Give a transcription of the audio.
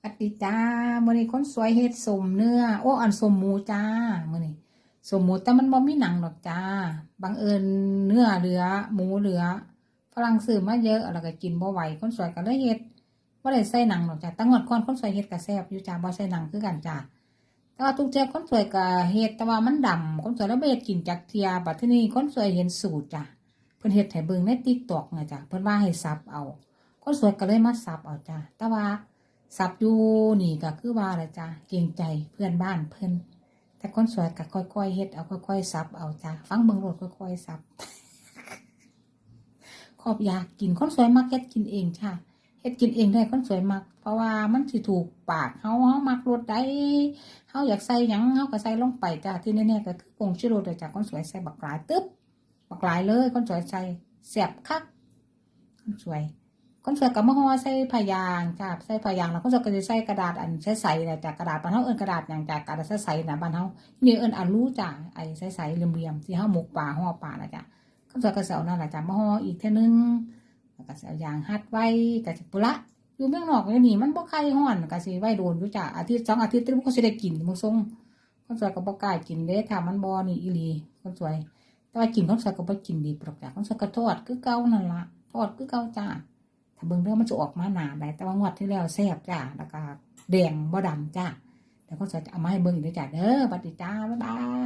สวัสดีจ้ามื้อนี้คนสวยเฮ็ดสมเนื้อ โอ้อันสมหมูจ้ามื้อนี้สมหมูแต่มันบ่มีหนังดอกจ้าบังเอิญเนื้อเหลือ หมูเหลือฝรั่งซื้อมาเยอะแล้วก็กินบ่ไหวคนสวยก็เลยเฮ็ดบ่ได้ใส่หนังดอกจ้าตั้งงวดก่อนคนสวยเฮ็ดก็แซ่บอยู่จ้าบ่ใส่หนังคือกันจ้าแต่ว่าทุกเทื่อคนสวยก็เฮ็ดแต่ว่ามันดำคนสวยแล้วบ่เฮ็ดกินจักเทียบัดที่นี้คนสวยเห็นสูตรจ้าเพิ่นเฮ็ดให้เบิ่งใน TikTok น่ะจ้าเพิ่นว่าให้สับเอา คนสวยก็เลยมาสับเอาจ้าแต่ว่า สับอยู่นี่ก็คือว่าละจ้ะเกรงใจเพื่อนบ้านเพื่อนแต่คนสวยก็ค่อยๆเฮ็ดเอาค่อยๆสับเอาจ้ะฟังเบิ่งโลดค่อยๆสับขอบอยากกินคนสวยมักเฮ็ดกินเองจ้ะเฮ็ดกินเองได้คนสวยมัก เพราะว่ามันสิถูกปากเฮาเฮามักรสใดเฮาอยากใส่หยังเฮาก็ใส่ลงไปจ้ะที่แน่ๆก็คือผงชูรสจ้ะคนสวยใส่บักหลายตึ๊บบักหลายเลยคนสวยใส่แซ่บคักคนสวย คนเสวยกับมะฮอใส่ผ้ายางจ้าใส่ผ้ายางแล้วคนเสวยก็จะใส่กระดาษอันใสๆนะจากกระดาษบ้านเฮาเอิ้นกระดาษหยังจากกระดาษใสๆนะบ้านเฮานี่เอิ้นอันรู้จ้าไอ้ใสๆเหลี่ยมๆที่เฮาหมกปลาห่อปลานะจ้ะคนเสวยก็สิเอานั่นแหละจ้ะมะฮออีกเท่อนึงแล้วก็เอายางฮัดไว้ก็สิปุระอยู่เมืองนอกเนี่ยนี่มันบ่ใครฮ้อนก็สิไว้โดนอยู่จ้ะอาทิตย์สองอาทิตย์ตึ้งก็สิได้กินมื้อทรงคนสวยก็บ่กล้ากินเด้ถ้ามันบ่นี่อีหลีคนสวย แต่ว่ากินคนสวยก็บ่กินดีปรอกจ้ะคนสวยก็ทอดคือเก่านั่นล่ะทอดคือเก่าจ้า ถ้าเบิ่งเรื่องมันจะออกมาหนาได้แต่ว่างวดที่แล้วแซ่บจ้าแล้วก็แดงบ่ดำจ้าแต่ก็จะเอามาให้เบิ่งอีกด้อจ้าเด้อบัดนี้จ้าบ๊ายบาย